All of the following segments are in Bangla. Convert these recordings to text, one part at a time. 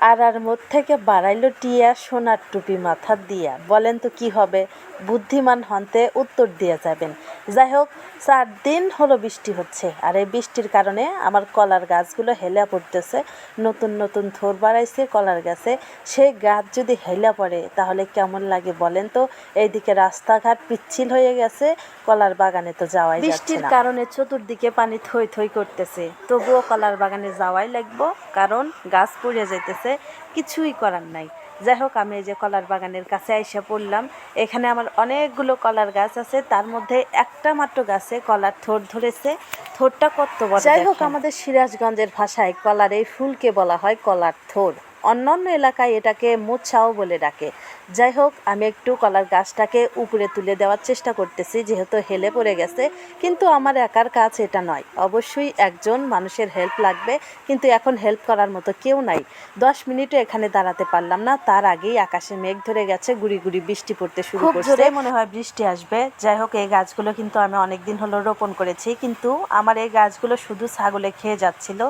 আর আর মোর থেকে বাড়াইল টিয়া সোনার টুপি মাথা দিয়া। বলেন তো কি হবে? বুদ্ধিমান হন্তে উত্তর দিয়ে যাবেন। যাই হোক চার দিন হলো বৃষ্টি হচ্ছে, আর এই বৃষ্টির কারণে আমার কলার গাছগুলো হেলা পড়তেছে। নতুন নতুন থোর বাড়াইছে কলার গাছে। সেই গাছ যদি হেলা পড়ে, তাহলে কেমন লাগে বলেন তো? এইদিকে রাস্তাঘাট পিচ্ছিল হয়ে গেছে, কলার বাগানে তো যাওয়াই বৃষ্টির কারণে চতুর্দিকে পানি থই থই করতেছে, তবুও কলার বাগানে যাওয়াই লাগবো, কারণ গাছ পড়ে যাইতেছে, কিছুই করার নাই। যাই হোক আমি এই যে কলার বাগানের কাছে আইসা পড়লাম। এখানে আমার অনেকগুলো কলার গাছ আছে। তার মধ্যে একটা মাত্র গাছে কলার থোর ধরেছে। থোরটা কত বড় যাই হোক আমাদের সিরাজগঞ্জের ভাষায় কলার এই ফুলকে বলা হয় কলার থোর অন্যান্য এলাকায় এটাকে মোচ্ছাও বলে ডাকে। যাই হোক আমি একটু কলার গাছটাকে উপরে তুলে দেওয়ার চেষ্টা করতেছি যেহেতু হেলে পড়ে গেছে। কিন্তু আমার একার কাজ এটা নয়। অবশ্যই একজন মানুষের হেল্প লাগবে কিন্তু এখন হেল্প করার মতো কেউ নাই। দশ মিনিটও এখানে দাঁড়াতে পারলাম না। তার আগেই আকাশে মেঘ ধরে গেছে গুড়ি গুড়ি বৃষ্টি পড়তে শুরু করছে। মনে হয় বৃষ্টি আসবে। যাই হোক এই গাছগুলো কিন্তু আমি অনেক দিন হলো রোপণ করেছি কিন্তু আমার এই গাছগুলো শুধু ছাগলে খেয়ে যাচ্ছিল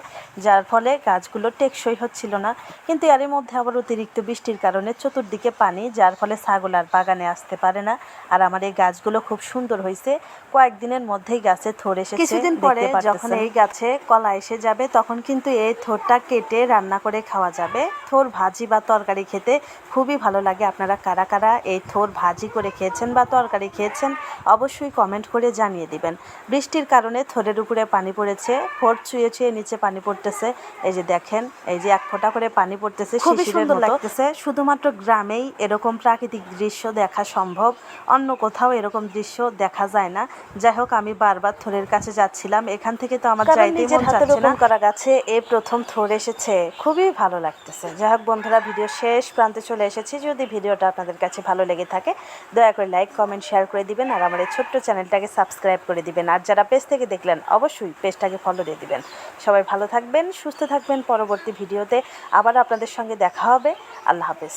যার ফলে গাছগুলো টেকসই হচ্ছিল না। কিন্তু এর মধ্যে আবার অতিরিক্ত বৃষ্টির কারণে চতুর্দিকে পানি যার ফলে ছাগল আর বাগানে আসতে পারে না। আর আমার এই গাছগুলো খুব সুন্দর হয়েছে। কয়েকদিনের মধ্যেই গাছে থোর এসেছে। কিছুদিন পরে যখন এই গাছে কলা এসে যাবে তখন কিন্তু এই থোরটা কেটে রান্না করে খাওয়া যাবে। থোর ভাজি বা তরকারি খেতে খুবই ভালো লাগে। আপনারা কারা কারা এই থোর ভাজি করে খেয়েছেন বা তরকারি খেয়েছেন অবশ্যই কমেন্ট করে জানিয়ে দিবেন। বৃষ্টির কারণে থোরের উপরে পানি পড়েছে। ফোর চুয়ে চুয়ে নিচে পানি পড়তেছে। এই যে দেখেন এই যে এক ফোঁটা করে পানি পড়তেছে খুবই সুন্দর লাগতেছে। শুধুমাত্র গ্রামেই এরকম প্রাকৃতিক দৃশ্য দেখা সম্ভব অন্য কোথাও এরকম দৃশ্য দেখা যায় না। যাই হোক আমি বারবার থোরের কাছে যাচ্ছিলাম। এখান থেকে তো আমার নিজের মন চাচ্ছে না। করা গাছে এই প্রথম থোর এসেছে। খুবই ভালো লাগতেছে। যাই হোক বন্ধুরা ভিডিও শেষ প্রান্তে চলে এসেছি। যদি ভিডিওটা আপনাদের কাছে ভালো লেগে থাকে দয়া করে লাইক কমেন্ট শেয়ার করে দিবেন আর আমার এই ছোট্ট চ্যানেলটাকে সাবস্ক্রাইব করে দিবেন। আর যারা পেজ থেকে দেখলেন অবশ্যই পেজটাকে ফলো দিয়ে দিবেন। সবাই ভালো থাকবেন সুস্থ থাকবেন। পরবর্তী ভিডিওতে আবার আপনাদের সঙ্গে দেখা হবে। আল্লাহ হাফেজ।